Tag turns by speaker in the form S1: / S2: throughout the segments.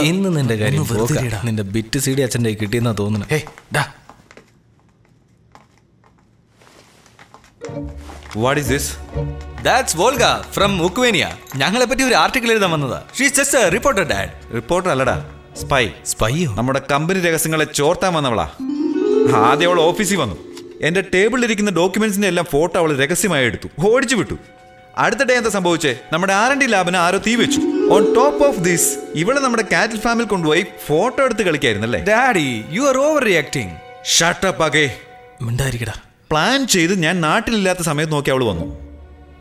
S1: ഇന്ന് നിന്റെ കാര്യം പോക്കാ. നിന്റെ ബിറ്റ് സി ഡി അച്ഛന്റെ കിട്ടിയെന്നാ തോന്നുന്നു.
S2: ഡാ.
S3: What is this
S1: that's Volga from ഉക്വേനിയ ഞങ്ങളെ പറ്റി ഒരു ആർട്ടിക്കിൾ എഴുതാൻ വന്നതാ. She's just reporter dad
S3: reporter അല്ലടാ സ്പൈ
S1: സ്പൈയോ
S3: നമ്മുടെ കമ്പനി രഹസ്യങ്ങളെ ചോർത്താൻ വന്നവളാ. ആദ്യം അവൾ ഓഫീസിൽ വന്നു. എന്റെ ടേബിളിൽ ഇരിക്കുന്ന ഡോക്യുമെന്റ്സിന്റെ എല്ലാം ഫോട്ടോ അവൾ രഹസ്യമായി എടുത്തു. ഓടിച്ചു വിട്ടു. അടുത്ത ഡേ എന്താ സംഭവിച്ചേ? നമ്മുടെ ആർ എൻ ഡി ലാബിന് ആരോ തീ വെച്ചു. ഓൺ ടോപ്പ് ഓഫ് ദിസ് ഇവിടെ നമ്മുടെ കാറ്റിൽ ഫാമിൽ കൊണ്ടുപോയി ഫോട്ടോ എടുത്ത് കളിക്കായിരുന്നല്ലേ?
S1: Daddy you are overreacting
S3: shut up അകേ
S2: മിണ്ടായിരിക്കടാ.
S3: പ്ലാൻ ചെയ്ത് ഞാൻ നാട്ടിലില്ലാത്ത സമയത്ത് നോക്കി അവൾ വന്നു.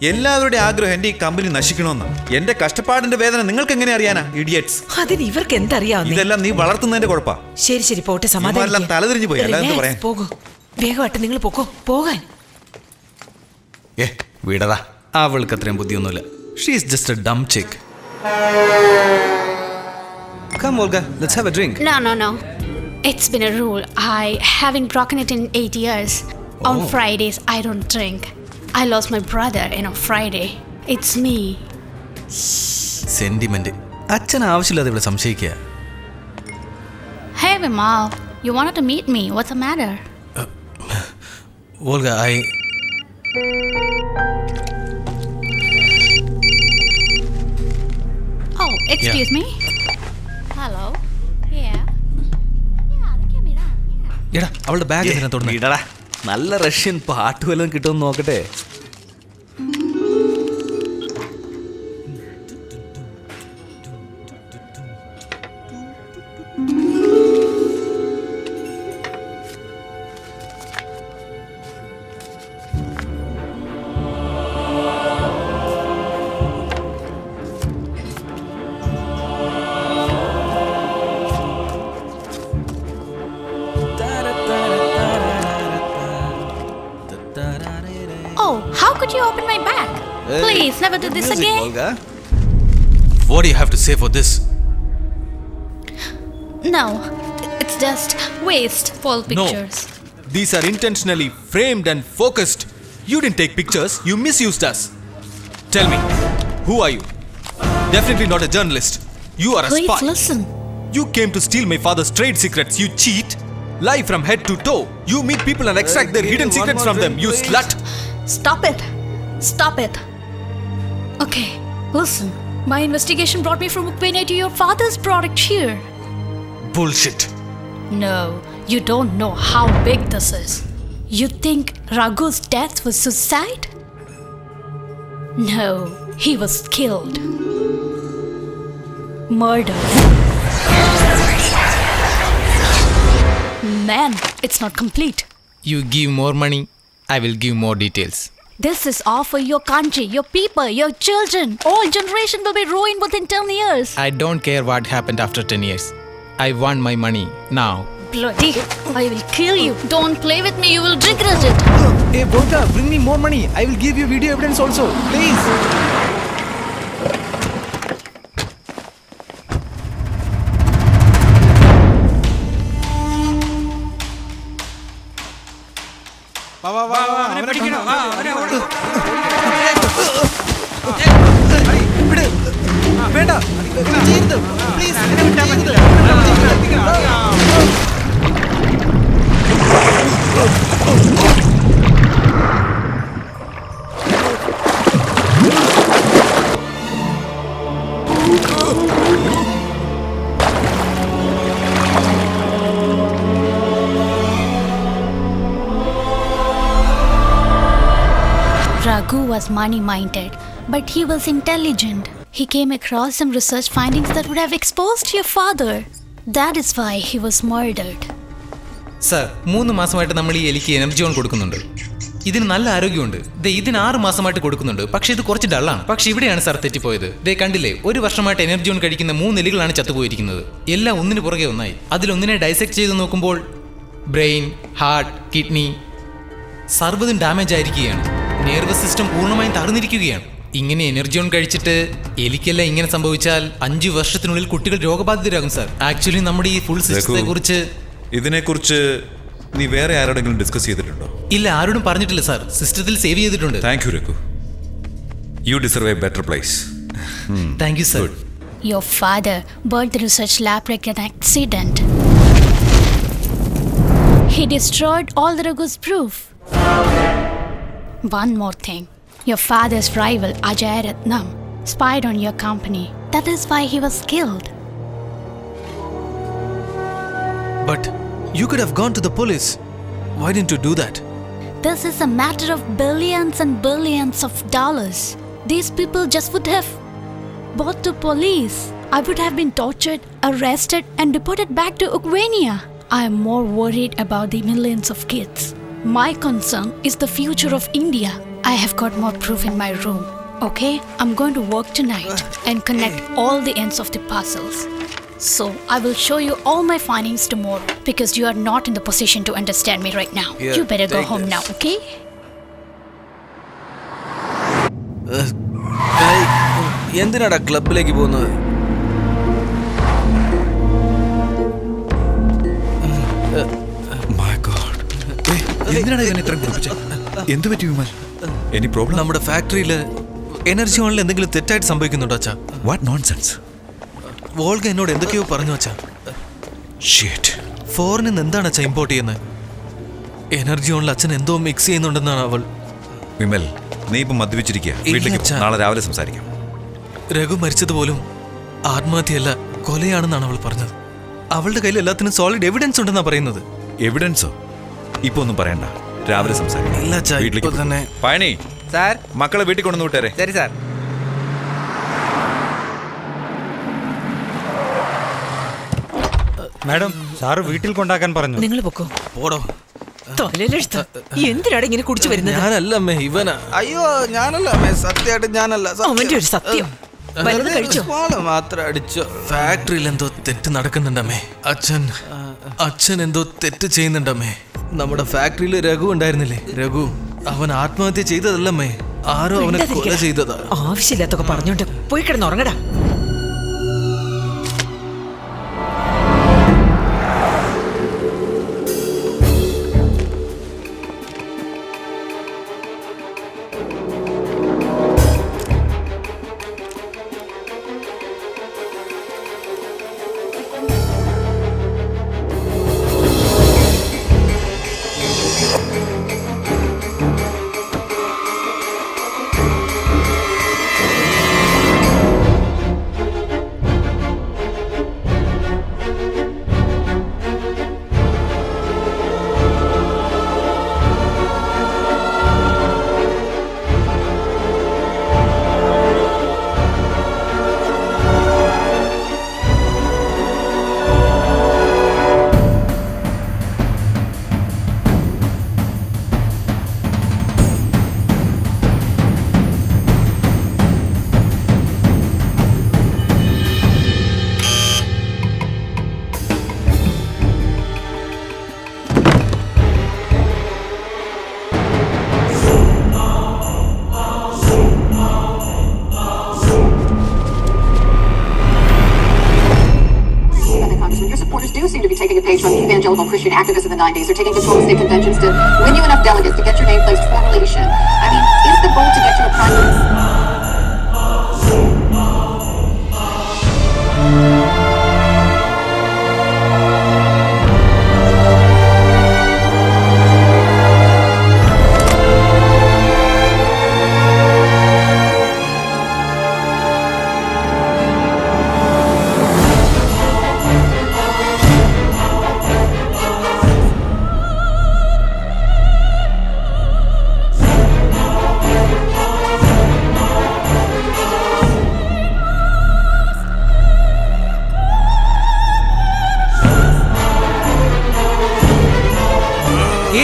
S3: എല്ലാവരുടെയും ആഗ്രഹം എന്റെ ഈ കമ്പനി നശിക്കണമെന്ന്. എന്റെ കഷ്ടപ്പാടിന്റെ വേദന നിങ്ങൾക്ക് എങ്ങനെ അറിയാനാ ഇഡിയറ്റ്സ്
S4: അതിന് ഇവർക്ക് എന്തറിയാം
S3: ഇതെല്ലാം നീ വളർത്തുന്നതിന്റെ കുഴപ്പാ.
S4: ശരി ശരി പോട്ടെ
S3: സമാധാനം തലതിരിഞ്ഞു പോയി, അല്ലാതെ എന്ത് പറയാൻ?
S4: പോകൂ. വേഗമായിട്ട് നിങ്ങൾ പോക്കോ. പോകാൻ.
S1: ഏ വിടടാ. അവൾക്ക് അത്രയും ബുദ്ധിയൊന്നുമില്ല she's just a dumb chick come Volga let's have a drink
S5: No, no, no. It's been a rule. I haven't broken it in eight years. On Fridays, I don't drink. I lost my brother in a Friday. It's me.
S1: Sentiment അച്ഛൻ ആവശ്യമില്ലാതെ ഇവിടെ സംശയിക്കുക
S5: Hey, Vimal. You wanted to meet me. What's the matter?
S1: Volga
S5: I Excuse me. Hello. Yeah. Yeah, they came down. Yeah.
S1: എടാ അവളുടെ bag എന്തിനാ തുടങ്ങി ഇടടാ നല്ല Russian പാട്ട് വല്ലതും കിട്ടുമെന്ന് നോക്കട്ടെ
S5: Please, never do this again.
S1: What do you have to say for this?
S5: No, it's just waste wall pictures.
S1: No. These are intentionally framed and focused. You didn't take pictures, you misused us. Tell me, who are you? Definitely not a journalist. You are a
S5: Please
S1: spy.
S5: listen.
S1: You came to steal my father's trade secrets. You cheat. Lie from head to toe. You meet people and extract their hidden secrets from them. You slut.
S5: Stop it. Stop it. Okay, listen. My investigation brought me from Ukraine to your father's product here.
S1: Bullshit.
S5: No, you don't know how big this is. You think Raghu's death was suicide? No, he was killed. Murder. Man, it's not complete.
S6: You give more money, I will give more details.
S5: This is all for your country, your people, your children. All generation will be ruined within 10 years.
S6: I don't care what happened after 10 years. I want my money now.
S5: Bloody, I will kill you. Don't play with me, you will regret it.
S6: Hey, Volta, bring me more money. I will give you video evidence also. Please.
S2: വേണ്ട
S5: money minded, but he was intelligent. He came across some research findings that would have exposed your father. That is why he was murdered.
S6: Sir മൂന്ന് മാസമായിട്ട് നമ്മൾ ഈ എലിക്ക് energy on കൊടുക്കുന്നുണ്ട്. ഇതിന് നല്ല ആരോഗ്യമുണ്ട്. ദേ ഇതിന് ആറ് മാസമായിട്ട് കൊടുക്കുന്നുണ്ട്. പക്ഷേ ഇത് കുറച്ച് ഡള്ളാണ് പക്ഷേ ഇവിടെയാണ് സാർ തെറ്റിപ്പോയത്. ദേ കണ്ടില്ലേ? ഒരു വർഷമായിട്ട് എനർജി ഓൺ കഴിക്കുന്ന മൂന്ന് എലികളാണ് ചത്തുപോയിരിക്കുന്നത്. എല്ലാം ഒന്നിന് പുറകെ ഒന്നായി. അതിലൊന്നിനെ ഡൈസെക്ട് ചെയ്ത് നോക്കുമ്പോൾ ബ്രെയിൻ ഹാർട്ട് കിഡ്നി സർവതും ഡാമേജ് ആയിരിക്കുകയാണ്. നെർവസ് സിസ്റ്റം പൂർണമായും തകർന്നിരിക്കുകയാണ്. ഇങ്ങനെ എനർജി ഓൺ കഴിച്ചിട്ട് എലിക്കെല്ലാം ഇങ്ങനെ സംഭവിച്ചാൽ അഞ്ചു വർഷത്തിനുള്ളിൽ കുട്ടികൾ രോഗബാധിതരാകും സാർ. ആക്ച്വലി നമ്മുടെ ഈ ഫുൾ സിസ്റ്റത്തെ കുറിച്ച്
S3: ഇതിനെക്കുറിച്ച് നീ വേറെ ആരോടെങ്കിലും ഡിസ്കസ് ചെയ്തിട്ടുണ്ടോ?
S6: ഇല്ല ആരോടും പറഞ്ഞിട്ടില്ല സാർ. സിസ്റ്റത്തിൽ സേവ് ചെയ്തിട്ടുണ്ട്.
S3: Thank you Raghu. You deserve a better place
S6: thank you sir
S5: Your father burned the research lab like an accident. He destroyed all the Raghu's proof. One more thing. Your father's rival, Ajay Ratnam, spied on your company. That is why he was killed.
S1: But you could have gone to the police. Why didn't you do that?
S5: This is a matter of billions and billions of dollars. These people just would have bought to police. I would have been tortured, arrested, and deported back to Ukraine. I am more worried about the millions of kids. My concern is the future of India. I have got more proof in my room. Okay, I'm going to work tonight and connect all the ends of the puzzles. So, I will show you all my findings tomorrow because you are not in the position to understand me right now.
S1: Here,
S5: you better go
S1: take
S5: home
S1: this.
S5: now, okay?
S2: എന്തിനാടാ ക്ലബിലേക്ക് പോകുന്നത്
S3: ഏയ്, എന്തിനാടാ ഇവനെ ഇത്രയും കുറിപ്പിച്ചേ എന്ത് പറ്റി Vimal? Any problem
S1: നമ്മുടെ ഫാക്ടറിയിൽ എനർജി ഓണിൽ എന്തെങ്കിലും തെറ്റായിട്ട് സംഭവിക്കുന്നുണ്ടോ അച്ഛാ?
S3: വാട്ട് നോൺസെൻസ്
S1: വോൾഗ എന്നോട് എന്തൊക്കെയോ പറഞ്ഞു അച്ഛാ.
S3: ഷീറ്റ്
S1: ഫോറിനിൽ നിന്ന് എന്താണ് അച്ഛാ ഇമ്പോർട്ട് ചെയ്യുന്നത് എനർജി ഓണിൽ അച്ഛൻ എന്തോ മിക്സ് ചെയ്യുന്നുണ്ടെന്നാണ് അവൾ.
S3: വിമൽ നീ ഇപ്പം മദ്യപിച്ചിരിക്കുക വീട്ടിലേക്ക് നാളെ രാവിലെ സംസാരിക്കാം.
S1: രഘു മരിച്ചത് പോലും ആത്മഹത്യയല്ല കൊലയാണെന്നാണ് അവൾ പറഞ്ഞത്. അവളുടെ കയ്യിൽ എല്ലാത്തിനും സോളിഡ് എവിഡൻസ് ഉണ്ടെന്നാണ് പറയുന്നത്.
S3: എവിഡൻസോ ഇപ്പൊ ഒന്നും പറയണ്ട. രാവിലെ സംസാരിക്കാം.
S1: ഇല്ല, അച്ഛാ,
S3: വീട്ടിലേക്ക്
S1: ഇപ്പൊ
S3: പോ.
S1: തന്നെ.
S3: പഴനി
S2: സാർ.
S3: മക്കളെ വീട്ടിൽ കൊണ്ടു വിട്ടേരെ.
S2: ശരി സാർ.
S7: മാഡം സാറ് വീട്ടിൽ കൊണ്ടാക്കാൻ പറഞ്ഞു.
S4: നിങ്ങൾ പൊക്കോ.
S1: പോടോ.
S4: തൊലലെഴുത്ത എന്തിനാണ് ഇങ്ങനെ കുടിച്ചു വരുന്നത്?
S1: ഞാനല്ല അമ്മേ ഇവനാ.
S2: അയ്യോ ഞാനല്ല അമ്മേ സത്യമായിട്ട് ഞാനല്ല.
S4: അവന്റെ ഒരു സത്യം. വലുത് കഴിച്ചോ?
S2: മാത്രം അടിച്ചോ
S1: ഫാക്ടറിയിൽ എന്തോ തെറ്റ് നടക്കുന്നുണ്ടമ്മേ അച്ഛൻ അച്ഛൻ എന്തോ തെറ്റ് ചെയ്യുന്നുണ്ടമ്മേ. നമ്മുടെ ഫാക്ടറിയിൽ രഘു ഉണ്ടായിരുന്നില്ലേ? രഘു അവൻ ആത്മഹത്യ ചെയ്തതല്ലമ്മേ. ആരോ അവനെ കൊല ചെയ്തതാ.
S4: ആവശ്യമില്ലാത്തൊക്കെ പറഞ്ഞോണ്ട് പോയി കിടന്ന്
S8: evangelical Christian activists in the 90s. They're taking control of state conventions to win you enough delegates to get your name placed for relation. I mean, is the goal to get you a prime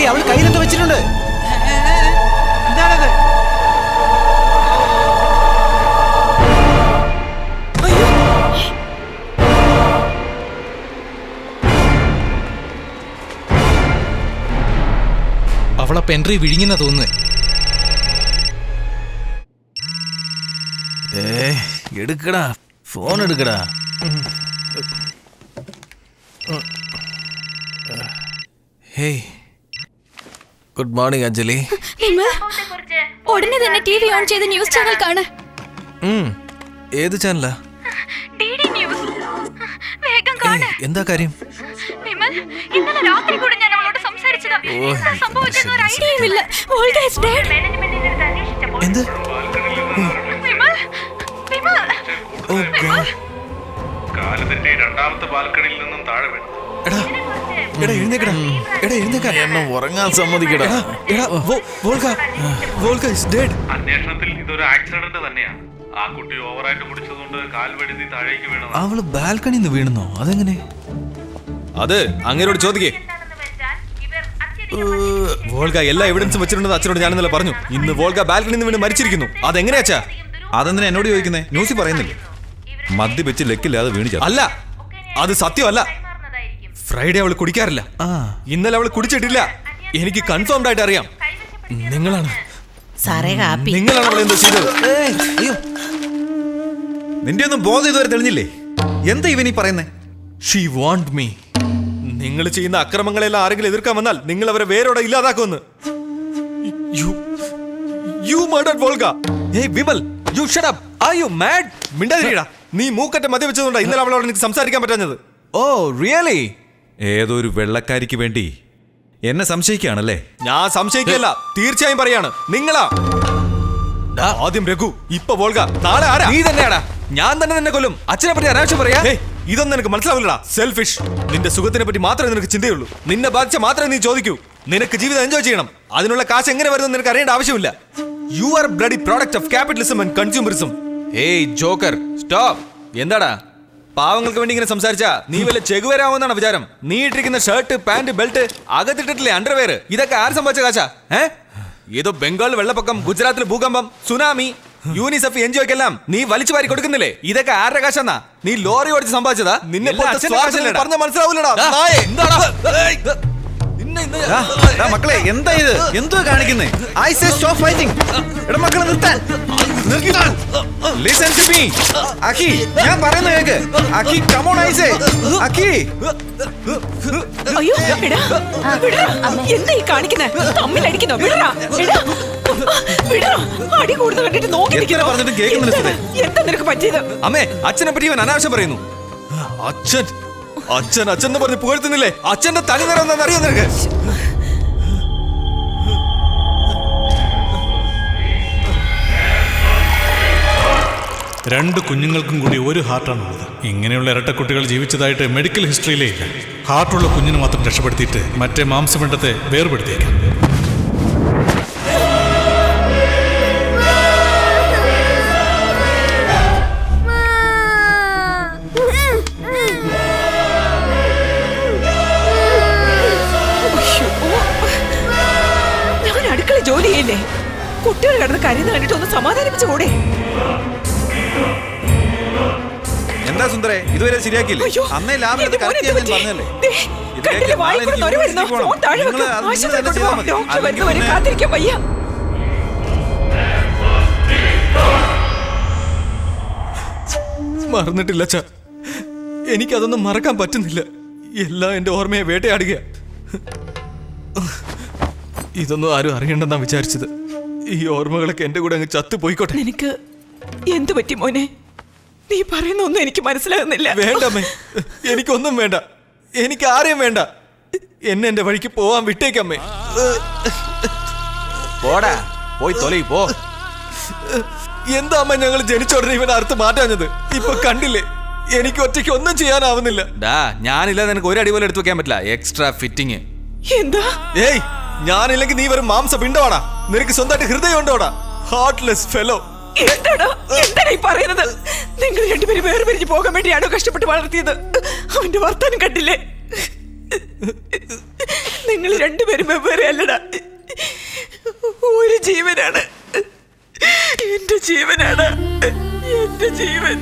S2: അവൾ കയ്യിലെന്തോ വെച്ചിട്ടുണ്ട്. എന്താണത്
S6: അവളെ പെൻട്രി വിഴിഞ്ഞെന്ന തോന്നുന്നു.
S1: ഏ എടുക്കടാ. Phone എടുക്കടാ. Hey good morning Anjali
S5: ഉടനെ തന്നെ ടി വി ഓൺ ചെയ്ത് ന്യൂസ് ചാനൽ കാണ്.
S1: ഏത് ചാനലാ എന്താ കാര്യം?
S9: ഇന്നലെ രാത്രി കൂടെ ഞാൻ അവളോട് സംസാരിച്ചതാ. എന്താ സംഭവിച്ചെന്ന് ഒരു ഐഡിയ
S5: ഇല്ല. Volga is dead.
S9: മാനേജ്മെന്റിന്റെ അടുത്ത് അന്വേഷിച്ചപ്പോൾ.
S1: എന്ത്?
S9: വിമൽ വിമൽ.
S1: ഓ ഗോഡ്
S10: കാൽ രണ്ടാമത്തെ ബാൽക്കണിയിൽ നിന്നും താഴെ വീണു
S1: എടാ എടാ എഴുന്നേക്കടാ. എടാ
S2: എന്നെ ഉറങ്ങാൻ സമ്മതിക്കടാ.
S1: എടാ ഇസ് ഡെഡ്
S10: അന്വേഷണത്തിൽ ഇതൊരു ആക്സിഡന്റ് തന്നെയാണ് ആ കുട്ടി ഓവറായിട്ട് കുടിച്ചതുകൊണ്ട് കാൽ താഴേക്ക്
S1: അവൾ ബാൽക്കണിയിൽ നിന്ന് വീണെന്നോ? അതെങ്ങനെ?
S2: അത് അങ്ങേരോട് ചോദിക്കേ. വോൾഗ എല്ലാ എവിഡൻസും വെച്ചിട്ടുണ്ടെന്ന് അച്ഛനോട് ഞാൻ ഇന്നലെ പറഞ്ഞു. ഇന്ന് വോൾഗ ബാൽക്കണിയിൽ നിന്ന് വീണ് മരിച്ചിരിക്കുന്നു. അതെങ്ങനെയാ അച്ഛാ?
S3: അതെന്തിനാ എന്നോട് ചോദിക്കുന്നേ? ന്യൂസിൽ പറയുന്നില്ലേ? മദ്യപിച്ച് ലെക്കില്ലാതെ വീണ് ചത്തു.
S2: അല്ല അത് സത്യമല്ല. ഫ്രൈഡേ അവൾ കുടിക്കാറില്ല.
S1: ആ.
S2: ഇന്നലെ അവൾ കുടിച്ചിട്ടില്ല. എനിക്ക് കൺഫേംഡ് ആയിട്ട് അറിയാം നിങ്ങളാണ്.
S4: സാറേ കാപ്പി
S2: നിങ്ങളാണ് അവളെ എന്താ ചെയ്തത്
S3: അയ്യോ. നിന്റെ ഒന്നും ബോധം ഇതുവരെ തെളിഞ്ഞില്ലേ? എന്താ ഇവനീ പറയുന്നത്
S2: ഷീ വാണ്ട് മീ നിങ്ങൾ ചെയ്യുന്ന അക്രമങ്ങളെല്ലാം ആരെങ്കിലും എതിർക്കാൻ വന്നാൽ നിങ്ങൾ അവരെ വേരോടെ ഇല്ലാതാക്കുമെന്ന്. You you murder Volga hey Vimal you shut up are you mad മിണ്ടാതിരിടാ നീ മൂക്കറ്റ മദ്യവെച്ചതുകൊണ്ടാ ഇന്നലെ അവളോട് എനിക്ക് സംസാരിക്കാൻ പറ്റാഞ്ഞത്.
S1: ഓ റിയലി
S3: ഏതോ ഒരു വെള്ളക്കാരിക്ക് വേണ്ടി? എന്നെ സംശയിക്കുകയാണല്ലേ?
S2: ഞാൻ സംശയിക്കല്ല തീർച്ചയായും പറയാണ്. നിങ്ങളാ. ആദ്യം രഘു ഇപ്പൊ വോൾഗ. നാളെ ആരാ?
S1: നീ തന്നെയാടാ.
S2: ഞാൻ തന്നെ നിന്നെ കൊല്ലും.
S1: അച്ഛനെ പറ്റി അനാവശ്യം പറയാ?
S2: ഇതൊന്നും നിനക്ക് മനസ്സിലാവില്ലടാ. സെൽഫിഷ് നിന്റെ സുഖത്തിനെ പറ്റി മാത്രമേ നിനക്ക് ചിന്തയുള്ളൂ. നിന്നെ ബാധിച്ച മാത്രമേ നീ ചോദിക്കൂ. നിനക്ക് ജീവിതം എൻജോയ് ചെയ്യണം. അതിനുള്ള കാശ് എങ്ങനെ വരുന്നത് നിനക്ക് അറിയേണ്ട ആവശ്യമില്ല. You are bloody product of capitalism and consumerism ഏയ് ജോക്കർ സ്റ്റോപ്പ്. എന്താടാ? പാവങ്ങൾക്ക് വേണ്ടി ഇങ്ങനെ സംസാരിച്ച നീ വല്ല ചെകുവരാമെന്നാണ് വിചാരം? നീ ഇട്ടിരിക്കുന്ന ഷർട്ട് പാന്റ് ബെൽറ്റ് അകത്തിട്ടിട്ടില്ലേ അണ്ടർവെയർ ഇതൊക്കെ ആര് സംഭവിച്ച കാശ? ഏ? ഏതോ ബംഗാൾ വെള്ളപ്പൊക്കം ഗുജറാത്തിൽ ഭൂകമ്പം സുനാമി യൂണിസെഫ് എൻ ജിഒക്കെല്ലാം നീ വലിച്ചു വാരി കൊടുക്കുന്നില്ലേ? ഇതൊക്കെ ആരുടെ കാശന്നാ? നീ ലോറി ഓടിച്ച് സമ്പാദിച്ചതാ? നിന്നെ പറഞ്ഞ മനസ്സിലാവൂലടാ.
S3: മക്കളെ എന്താ ഇത്? എന്തോ കാണിക്കുന്നേ? I say stop fighting. എടാ മക്കളെ നിർത്താൻ. ലിസൺ ടു മീ അഖി ഞാൻ പറയുന്ന cake. Akhi come on I say Akhi
S4: അയ്യോ എടാ വിടറാ എന്താ ഈ കാണിക്കുന്നേ? തമ്മിലടിക്കുന്നോ? വിടറാ എടാ. വിടറാ അടി കൂടുന്ന കണ്ടിട്ട് നോക്കി
S3: എത്ര
S4: നിൽക്കുന്നോ?
S3: പറഞ്ഞിട്ടും കേൾക്കുന്നില്ല
S4: എന്താണ്? എന്താ നിനക്ക് പറ്റിയത്?
S2: അമ്മേ അച്ഛനെ പറ്റി ഇവൻ അനാവശ്യം പറയുന്നു. അച്ഛൻ അച്ഛൻ അച്ഛൻ എന്ന് പറഞ്ഞ് പുകഴ്ത്തുന്നില്ലേ? അച്ഛന്റെ തനി നിറം എന്താണെന്ന് അറിയോ നിനക്ക്?
S10: രണ്ട് കുഞ്ഞുങ്ങൾക്കും കൂടി ഒരു ഹാർട്ടാണുള്ളത് ഇങ്ങനെയുള്ള ഇരട്ടക്കുട്ടികൾ ജീവിച്ചതായിട്ട് മെഡിക്കൽ ഹിസ്റ്ററിയിലേ ഇല്ല. ഹാർട്ടുള്ള കുഞ്ഞിനെ മാത്രം രക്ഷപ്പെടുത്തിയിട്ട് മറ്റേ മാംസപിണ്ടത്തെ വേർപെടുത്തിയേക്കാം.
S3: ചെയ്താൽ ശരിയാക്കിയില്ലേ? അന്നേ അല്ലെങ്കിൽ
S4: വരുന്നവരെ
S3: പിന്നെ-
S4: കാത്തിരിക്കാൻ വയ്യ.
S2: മറന്നിട്ടില്ല അച്ഛ. എനിക്കതൊന്നും മറക്കാൻ പറ്റുന്നില്ല. എല്ലാം എന്റെ ഓർമ്മയെ വേട്ടയാടുക. ഇതൊന്നും ആരും അറിയണ്ടെന്നാ വിചാരിച്ചത്. ഈ ഓർമ്മകളൊക്കെ എന്റെ കൂടെ അങ്ങ് ചത്തു പോയിക്കോട്ടെ
S4: എനിക്ക് എന്തു പറ്റി മോനെ? നീ പറയുന്ന ഒന്നും എനിക്ക് മനസ്സിലാകുന്നില്ല.
S2: വേണ്ടമ്മേ എനിക്കൊന്നും വേണ്ട. എനിക്ക് ആരെയും വേണ്ട. എന്നെ എന്റെ വഴിക്ക് പോവാൻ വിട്ടേക്കമ്മേ പോടാ. പോയി തൊലയി പോ. എന്താ അമ്മ ഞങ്ങൾ ജനിച്ചോടനെ ഇവൻ അർത്ഥം മാറ്റാഞ്ഞത്? ഇപ്പൊ കണ്ടില്ലേ? എനിക്ക് ഒറ്റയ്ക്ക് ഒന്നും ചെയ്യാനാവുന്നില്ല. ഡാ ഞാനില്ല നിനക്ക് ഒരു അടി പോലും എടുത്തു വെക്കാൻ പറ്റില്ല. എക്സ്ട്രാ ഫിറ്റിങ്
S4: എന്താ?
S2: ഏയ് ഞാനില്ലെങ്കിൽ നീ വെറും മാംസ പിണ്ടോടാ നിനക്ക് സ്വന്തമായിട്ട് ഹൃദയം ഉണ്ടോടാ ഹാർട്ട്ലെസ് ഫെലോ
S4: എന്താണോ? എന്താണ് ഈ പറയുന്നത്? നിങ്ങൾ രണ്ടുപേരും വേറെ പിരിഞ്ഞ് പോകാൻ വേണ്ടിയാണോ കഷ്ടപ്പെട്ട് വളർത്തിയത്? അവന്റെ വർത്താനം കണ്ടില്ലേ? നിങ്ങൾ രണ്ടുപേരും വെവ്വേറെ അല്ലടാ. ഒരു ജീവനാണ്. എന്റെ ജീവനാണ്. എന്റെ ജീവൻ.